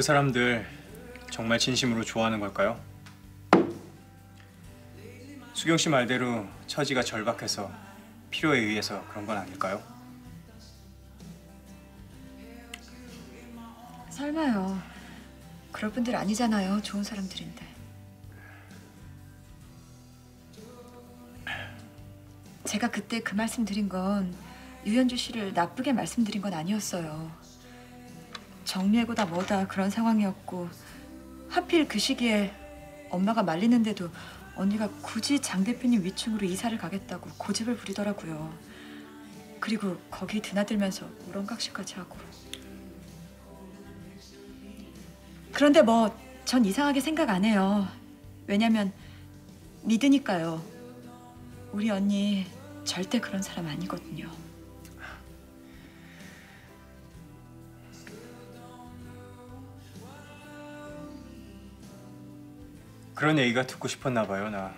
그 사람들 정말 진심으로 좋아하는 걸까요? 수경 씨 말대로 처지가 절박해서 필요에 의해서 그런 건 아닐까요? 설마요. 그럴 분들 아니잖아요. 좋은 사람들인데. 제가 그때 그 말씀 드린 건 유현주 씨를 나쁘게 말씀드린 건 아니었어요. 정리해고다 뭐다 그런 상황이었고 하필 그 시기에 엄마가 말리는데도 언니가 굳이 장 대표님 위층으로 이사를 가겠다고 고집을 부리더라고요. 그리고 거기 드나들면서 우렁각시까지 하고. 그런데 뭐 전 이상하게 생각 안 해요. 왜냐면 믿으니까요. 우리 언니 절대 그런 사람 아니거든요. 그런 얘기가 듣고 싶었나 봐요, 나.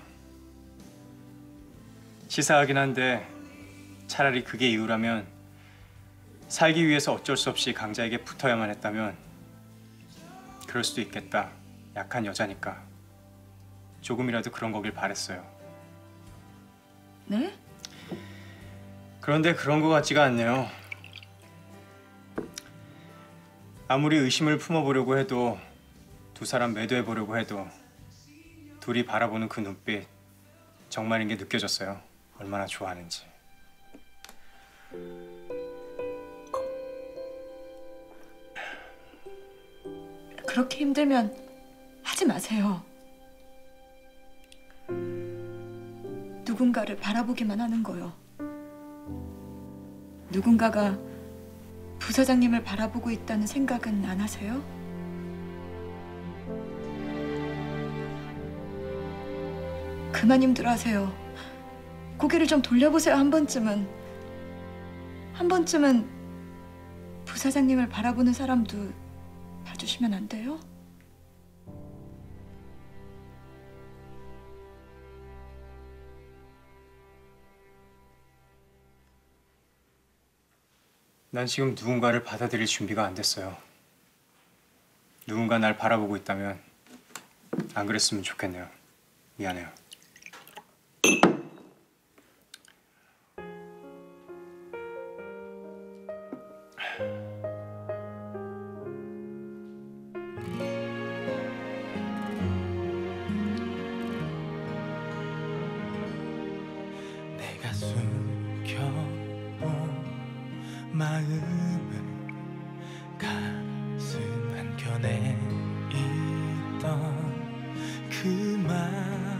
시사하긴 한데 차라리 그게 이유라면 살기 위해서 어쩔 수 없이 강자에게 붙어야만 했다면 그럴 수도 있겠다. 약한 여자니까. 조금이라도 그런 거길 바랬어요. 네? 그런데 그런 거 같지가 않네요. 아무리 의심을 품어보려고 해도 두 사람 매도해 보려고 해도 둘이 바라보는 그 눈빛 정말인 게 느껴졌어요. 얼마나 좋아하는지. 그렇게 힘들면 하지 마세요. 누군가를 바라보기만 하는 거요. 누군가가 부사장님을 바라보고 있다는 생각은 안 하세요? 그만 힘들어하세요. 고개를 좀 돌려보세요 한 번쯤은. 한 번쯤은 부사장님을 바라보는 사람도 봐주시면 안 돼요? 난 지금 누군가를 받아들일 준비가 안 됐어요. 누군가 날 바라보고 있다면 안 그랬으면 좋겠네요. 미안해요. 마음을 가슴 한켠에 있던 그 마음